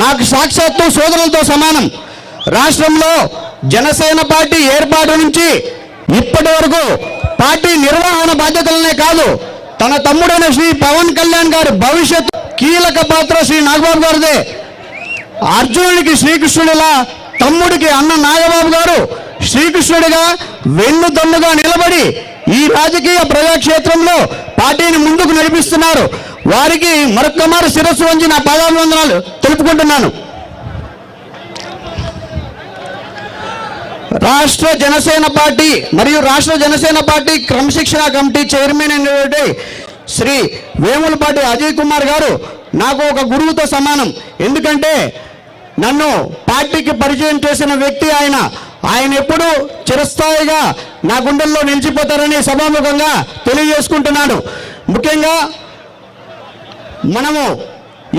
నాకు సాక్షాత్తు సోదరులతో సమానం. రాష్ట్రంలో జనసేన పార్టీ ఏర్పాటు నుంచి ఇప్పటి వరకు పార్టీ నిర్వహణ బాధ్యతలనే కాదు తన తమ్ముడైన శ్రీ పవన్ కళ్యాణ్ గారి భవిష్యత్ కీలక పాత్ర శ్రీ నాగబాబు గారిదే. అర్జునుడికి శ్రీకృష్ణుడిలా తమ్ముడికి అన్న నాగబాబు గారు శ్రీకృష్ణుడిగా వెన్నుదన్నుగా నిలబడి ఈ రాజకీయ ప్రజాక్షేత్రంలో పార్టీని ముందుకు నడిపిస్తున్నారు. వారికి మరొక్కమారు శిరస్సు వంచి నా పాదాభివందనాలు తెలుపుకుంటున్నాను. రాష్ట్ర జనసేన పార్టీ మరియు రాష్ట్ర జనసేన పార్టీ క్రమశిక్షణ కమిటీ చైర్మన్ అయినటువంటి శ్రీ వేములపాటి అజయ్ కుమార్ గారు నాకు ఒక గురువుతో సమానం. ఎందుకంటే నన్ను పార్టీకి పరిచయం చేసిన వ్యక్తి ఆయన. ఆయన ఎప్పుడు చిరస్థాయిగా నా గుండెల్లో నిలిచిపోతారని సభాముఖంగా తెలియజేసుకుంటున్నాను. ముఖ్యంగా మనము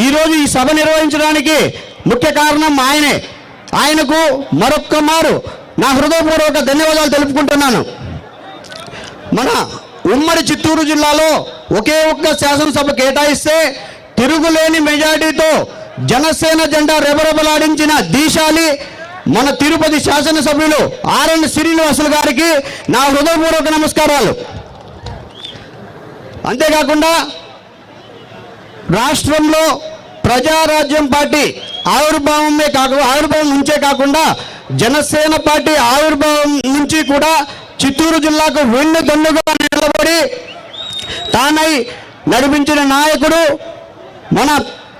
ఈరోజు ఈ సభ నిర్వహించడానికి ముఖ్య కారణం ఆయనే. ఆయనకు మరొక్క మారు. నా హృదయపూర్వక ధన్యవాదాలు తెలుపుకుంటున్నాను. మన ఉమ్మడి చిత్తూరు జిల్లాలో ఒకే ఒక్క శాసనసభ కేటాయిస్తే తిరుగులేని మెజార్టీతో జనసేన జెండా రెబరెబలాడించిన దీశాలి మన తిరుపతి శాసనసభ్యులు ఆర్ఎన్ శ్రీనివాసులు గారికి నా హృదయపూర్వక నమస్కారాలు. అంతేకాకుండా రాష్ట్రంలో ప్రజారాజ్యం పార్టీ ఆవిర్భావమే కాక ఆవిర్భావం నుంచే కాకుండా జనసేన పార్టీ ఆవిర్భావం నుంచి కూడా చిత్తూరు జిల్లాకు వెన్ను దన్నుగా నిలబడి తానై నడిపించిన నాయకుడు మన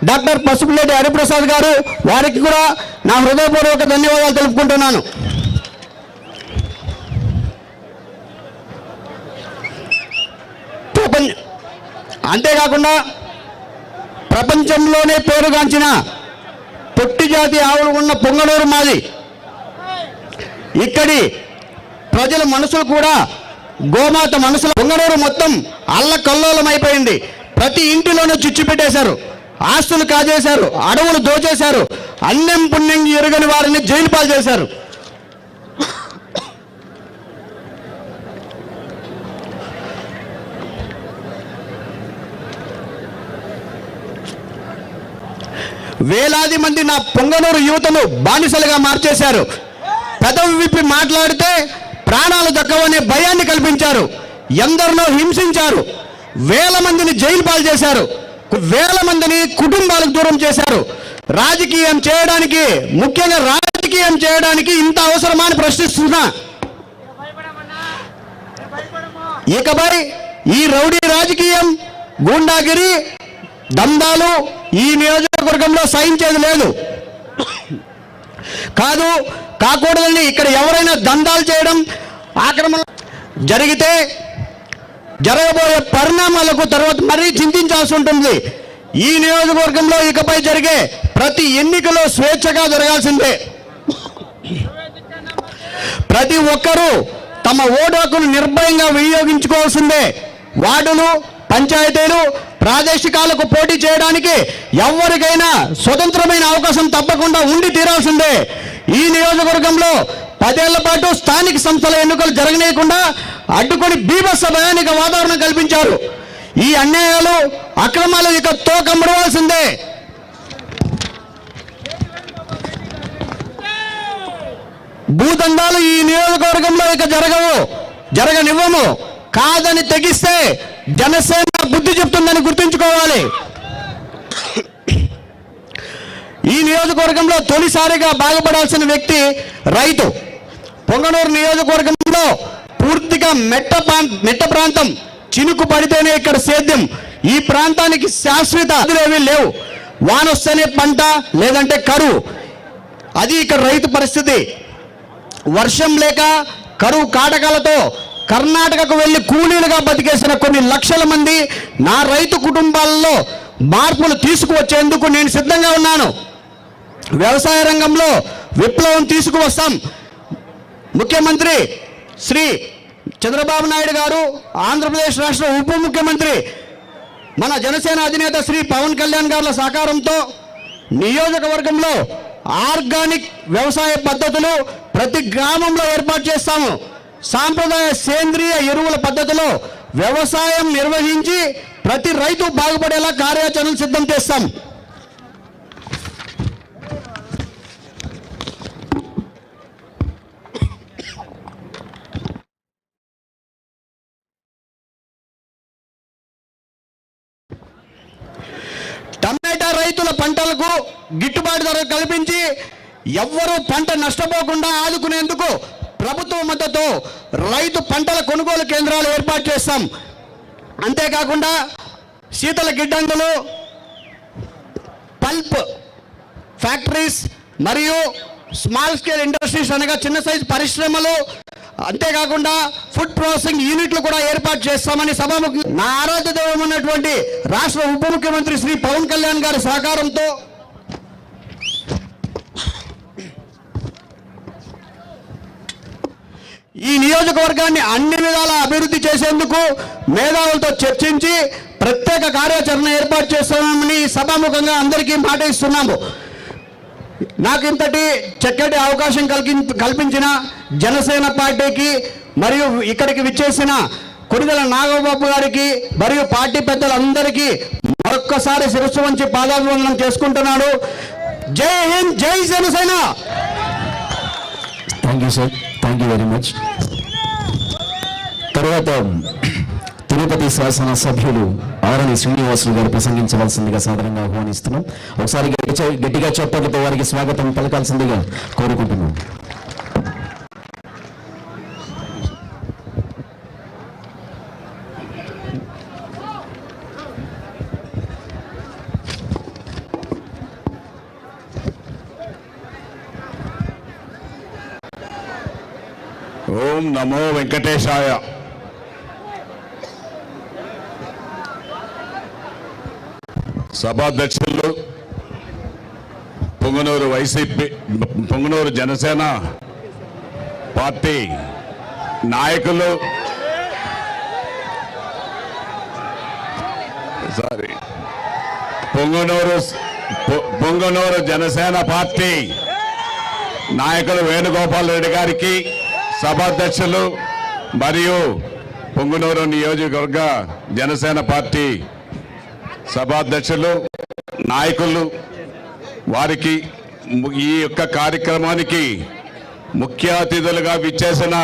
డాక్టర్ పసుపులేటి హరిప్రసాద్ గారు. వారికి కూడా నా హృదయపూర్వక ధన్యవాదాలు తెలుపుకుంటున్నాను. అంతేకాకుండా ప్రపంచంలోనే పేరుగాంచిన పొట్టి జాతి ఆవులు ఉన్న పొంగనూరు మాది. ఇక్కడి ప్రజల మనసులు కూడా గోమాత మనసులు పొంగనూరు మొత్తం అల్ల అయిపోయింది. ప్రతి ఇంటిలోనూ చిచ్చు పెట్టేశారు. ఆస్తులు కాజేశారు. అడవులు దోచేశారు. అన్నం పుణ్యం ఎరుగని వారిని జైలు పాలు చేశారు. వేలాది మంది నా పొంగనూరు యువతను బానిసలుగా మార్చేశారు. పెదవి విప్పి మాట్లాడితే ప్రాణాలు దక్కవనే భయాన్ని కల్పించారు. ఎందరినో హింసించారు. వేల మందిని జైలు పాలు చేశారు. వేల మందిని కుటుంబాలకు దూరం చేశారు. రాజకీయం చేయడానికి ముఖ్యంగా రాజకీయం చేయడానికి ఇంత అవసరమా అని ప్రశ్నిస్తున్నా. ఇకపై ఈ రౌడీ రాజకీయం గూండాగిరి దందాలు ఈ నియోజకవర్గంలో సహించేది లేదు. కాదు కాకూడదని ఇక్కడ ఎవరైనా దందాలు చేయడం ఆక్రమణ జరిగితే జరగబోయే పరిణామాలకు తర్వాత మరీ చింతించాల్సి ఉంటుంది. ఈ నియోజకవర్గంలో ఇకపై జరిగే ప్రతి ఎన్నికలో స్వేచ్ఛగా జరగాల్సిందే. ప్రతి ఒక్కరూ తమ ఓటు హక్కును నిర్భయంగా వినియోగించుకోవాల్సిందే. వార్డులు పంచాయతీలు ప్రాదేశికాలకు పోటీ చేయడానికి ఎవరికైనా స్వతంత్రమైన అవకాశం తప్పకుండా ఉండి తీరాల్సిందే. ఈ నియోజకవర్గంలో పదేళ్ళ పాటు స్థానిక సంస్థల ఎన్నికలు జరగనీయకుండా అడ్డుకొని బీభత్స భయానిక వాతావరణం కల్పించారు. ఈ అన్యాయాలు అక్రమాలు ఇక తోకమ్మడవలసిందే భూదండాలు ఈ నియోజకవర్గంలో ఇక జరగవు జరగనివ్వము. కాదని తెగిస్తే జనసేన బుద్ధి చెప్తుందని గుర్తుంచుకోవాలి. ఈ నియోజకవర్గంలో తొలిసారిగా బాగుపడాల్సిన వ్యక్తి రైతు. పొంగనూరు నియోజకవర్గంలో పూర్తిగా మెట్ట మెట్ట ప్రాంతం చినుకు పడితేనే ఇక్కడ సేద్యం. ఈ ప్రాంతానికి శాశ్వత అదులేవి లేవు. వానొస్తేనే పంట లేదంటే కరువు. అది ఇక్కడ రైతు పరిస్థితి. వర్షం లేక కరువు కాటకాలతో కర్ణాటకకు వెళ్ళి కూలీలుగా బతికేసిన కొన్ని లక్షల మంది నా రైతు కుటుంబాలలో మార్పులు తీసుకువచ్చేందుకు నేను సిద్ధంగా ఉన్నాను. వ్యవసాయ రంగంలో విప్లవం తీసుకువస్తాం. ముఖ్యమంత్రి శ్రీ చంద్రబాబు నాయుడు గారు ఆంధ్రప్రదేశ్ రాష్ట్ర ఉప ముఖ్యమంత్రి మన జనసేన అధినేత శ్రీ పవన్ కళ్యాణ్ గారుల సహకారంతో నియోజకవర్గంలో ఆర్గానిక్ వ్యవసాయ పద్ధతులు ప్రతి గ్రామంలో ఏర్పాటు చేస్తాము. సాంప్రదాయ సేంద్రియ ఎరువుల పద్ధతిలో వ్యవసాయం నిర్వహించి ప్రతి రైతు బాగుపడేలా కార్యాచరణలు సిద్ధం చేస్తాం. టమాటా రైతుల పంటలకు గిట్టుబాటు ధర కల్పించి ఎవ్వరూ పంట నష్టపోకుండా ఆదుకునేందుకు ప్రభుత్వ మద్దతు రైతు పంటల కొనుగోలు కేంద్రాలు ఏర్పాటు చేస్తాం. అంతేకాకుండా శీతల గిడ్డంగులు పల్ప్ ఫ్యాక్టరీస్ మరియు స్మాల్ స్కేల్ ఇండస్ట్రీస్ అనగా చిన్న సైజు పరిశ్రమలు అంతేకాకుండా ఫుడ్ ప్రాసెసింగ్ యూనిట్లు కూడా ఏర్పాటు చేస్తామని సభాముఖి నా ఆరాధ్య దైవం ఉన్నటువంటి రాష్ట్ర ఉప ముఖ్యమంత్రి శ్రీ పవన్ కళ్యాణ్ గారి సహకారంతో ఈ నియోజకవర్గాన్ని అన్ని విధాల అభివృద్ధి చేసేందుకు మేధావులతో చర్చించి ప్రత్యేక కార్యాచరణ ఏర్పాటు చేస్తున్నామని సభాముఖంగా అందరికీ మాట ఇస్తున్నాము నాకు ఇంతటి చక్కటి అవకాశం కలిగి కల్పించిన జనసేన పార్టీకి మరియు ఇక్కడికి విచ్చేసిన కొనిదల నాగబాబు గారికి మరియు పార్టీ పెద్దలందరికీ మరొక్కసారి శిరస్సు వంచి పాదాభివందనం చేసుకుంటున్నాడు Jai Hind Jai Janasena! Thank you sir. Thank you very much తర్వాత తిరుపతి శాసన సభ్యులు ఆరణి శ్రీనివాసులు గారు ప్రసంగించవలసిందిగా సాధారణంగా ఆహ్వానిస్తున్నాం. ఒకసారి గట్టిగా చప్పట్లతో వారికి స్వాగతం పలకాల్సిందిగా కోరుకుంటున్నాం. ఓం నమో వెంకటేశాయ. సభాధ్యక్షులు పొంగనూరు వైసీపీ పొంగనూరు జనసేన పార్టీ నాయకులు. సారీ. పొంగనూరు పొంగనూరు జనసేన పార్టీ నాయకులు వేణుగోపాల్ రెడ్డి గారికి సభాధ్యక్షులు మరియు పొంగునూరు నియోజకవర్గ జనసేన పార్టీ సభాధ్యక్షులు నాయకులు వారికి ఈ యొక్క కార్యక్రమానికి ముఖ్య అతిథులుగా విచ్చేసిన